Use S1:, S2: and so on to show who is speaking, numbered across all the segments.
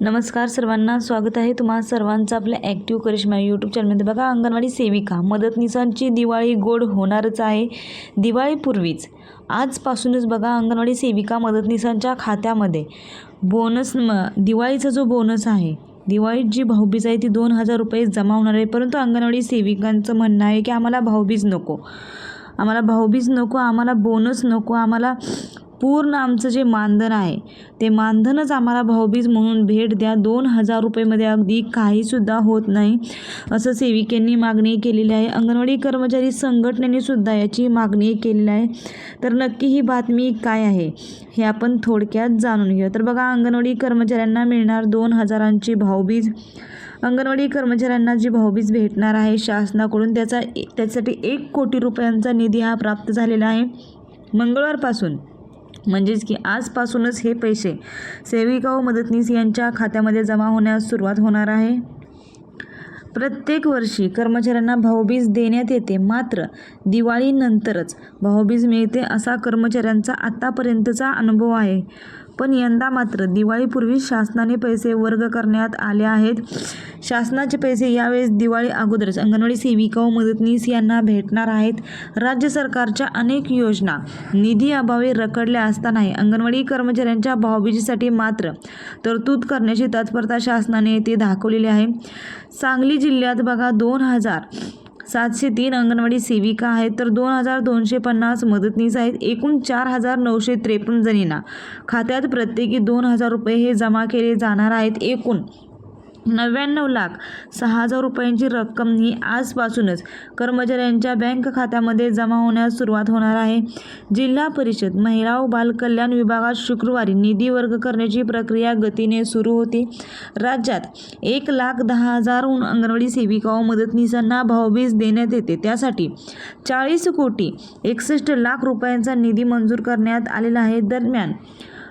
S1: नमस्कार सर्वांना स्वागत आहे तुम्हा सर्वांचं आपल्या ॲक्टिव्ह करिश्मा यूट्यूब चॅनलमध्ये बघा अंगणवाडी सेविका मदतनीसांची दिवाळी गोड होणारच आहे. दिवाळीपूर्वीच आजपासूनच बघा अंगणवाडी सेविका मदतनीसांच्या खात्यामध्ये बोनस म दिवाळीचा जो बोनस आहे दिवाळीत जी भाऊबीज आहे ती दोन हजार रुपये जमा होणार आहे. परंतु अंगणवाडी सेविकांचं म्हणणं आहे की आम्हाला भाऊबीज नको. आम्हाला भाऊबीज नको आम्हाला बोनस नको आम्हाला पूर्ण आमचं जे मानधन आहे ते मानधनच आम्हाला भाऊबीज म्हणून भेट द्या. दोन हजार रुपयेमध्ये अगदी काहीसुद्धा होत नाही असं सेविकेंनी मागणी केलेली आहे. अंगणवाडी कर्मचारी संघटनेने सुद्धा याची मागणी केलेली आहे. तर नक्की ही बातमी काय आहे हे आपण थोडक्यात जाणून घेऊया. तर बघा अंगणवाडी कर्मचाऱ्यांना मिळणार दोन हजारांची भाऊबीज. अंगणवाडी कर्मचाऱ्यांना जी भाऊबीज भेटणार आहे शासनाकडून त्याचा त्याच्यासाठी एक कोटी रुपयांचा निधी हा प्राप्त झालेला आहे. मंगळवारपासून म्हणजेच की आजपासूनच हे पैसे सेविका व मदतनीस यांच्या खात्यामध्ये जमा होण्यास सुरुवात होणार आहे. प्रत्येक वर्षी कर्मचाऱ्यांना भाऊबीज देण्यात येते मात्र दिवाळीनंतरच भाऊबीज मिळते असा कर्मचाऱ्यांचा आत्तापर्यंतचा अनुभव आहे. पण यंदा मात्र दिवाळीपूर्वी शासनाने पैसे वर्ग करण्यात आले आहेत. शासनाचे पैसे यावेळेस दिवाळी अगोदरच अंगणवाडी सेविका व मदतनीस यांना भेटणार आहेत. राज्य सरकारच्या अनेक योजना निधी अभावी रखडल्या असतानाही अंगणवाडी कर्मचाऱ्यांच्या भाऊबीजीसाठी मात्र तरतूद करण्याची तत्परता शासनाने येथे दाखवलेली आहे. सांगली जिल्ह्यात बघा दोन हजार सातशे तीन अंगणवाडी सेविका आहेत तर दोन हजार दोनशे पन्नास मदतनीस आहेत एकूण चार हजार नऊशे त्रेपन्न जणींना. खात्यात प्रत्येकी दोन हजार रुपये हे जमा केले जाणार आहेत एकूण नव्याण्णव लाख सहा हजार रुपयांची रक्कम ही आजपासूनच कर्मचाऱ्यांच्या बँक खात्यामध्ये जमा होण्यास सुरुवात होणार आहे. जिल्हा परिषद महिला व बालकल्याण विभागात शुक्रवारी निधी वर्ग करण्याची प्रक्रिया गतीने सुरू होती. राज्यात एक लाख दहा हजारहून अंगणवाडी सेविका व मदतनीसांना भाऊबीज देण्यात येते. त्यासाठी चाळीस कोटी एकसष्ट लाख रुपयांचा निधी मंजूर करण्यात आलेला आहे. दरम्यान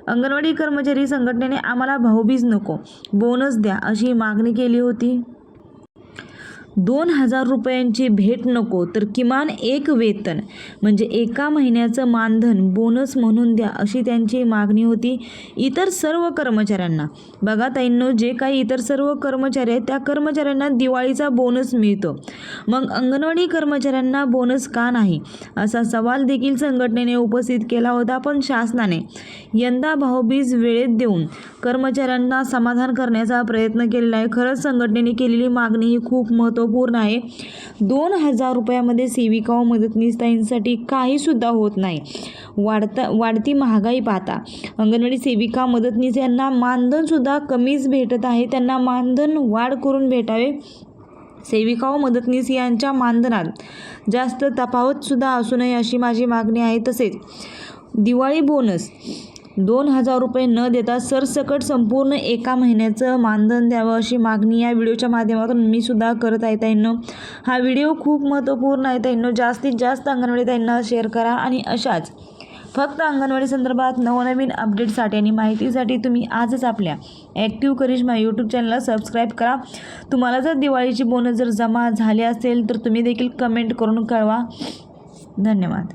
S1: अंगणवाडी कर्मचारी संघटनेने आम्हाला भाऊबीज नको. बोनस द्या अशी मागणी केली होती. दोन हजार रुपयांची भेट नको तर किमान एक वेतन म्हणजे एका महिन्याचं मानधन बोनस म्हणून द्या अशी त्यांची मागणी होती इतर सर्व कर्मचाऱ्यांना. बघा ताईंनो जे काही इतर सर्व कर्मचारी आहेत त्या कर्मचाऱ्यांना दिवाळीचा बोनस मिळतो. मग अंगणवाडी कर्मचाऱ्यांना बोनस का नाही? असा सवाल देखील संघटनेने उपस्थित केला होता पण शासनाने. यंदा भाऊबीज वेळेत देऊन कर्मचाऱ्यांना समाधान करण्याचा प्रयत्न केलेला आहे. खरंच संघटनेने केलेली मागणी ही खूप महत्त्व महत्त्वपूर्ण आहे. दोन हजार रुपयामध्ये सेविका व मदतनीसताईंसाठी काहीसुद्धा होत नाही. वाढता वाढती महागाई पाहता. अंगणवाडी सेविका मदतनीस यांना मानधनसुद्धा कमीच भेटत आहे. त्यांना मानधन वाढ करून भेटावे. सेविका व मदतनीस यांच्या मानधनात जास्त तफावतसुद्धा असू नये अशी माझी मागणी आहे. तसेच दिवाळी बोनस दोन हजार रुपये न देता सरसकट संपूर्ण एका महिन्याचं मानधन द्यावं अशी मागणी या व्हिडिओच्या माध्यमातून मी सुद्धा करत आहे ताईंनो. हा व्हिडिओ खूप महत्त्वपूर्ण आहे ताईंनो. जास्तीत जास्त अंगणवाडी ताईंना शेअर करा आणि अशाच फक्त अंगणवाडी संदर्भात नवनवीन अपडेटसाठी आणि माहितीसाठी तुम्ही आजच आपल्या ॲक्टिव्ह करिश्मा यूट्यूब चॅनलला सबस्क्राईब करा. तुम्हाला जर दिवाळीची बोनस जर जमा झाली असेल तर तुम्ही देखील कमेंट करून कळवा. धन्यवाद.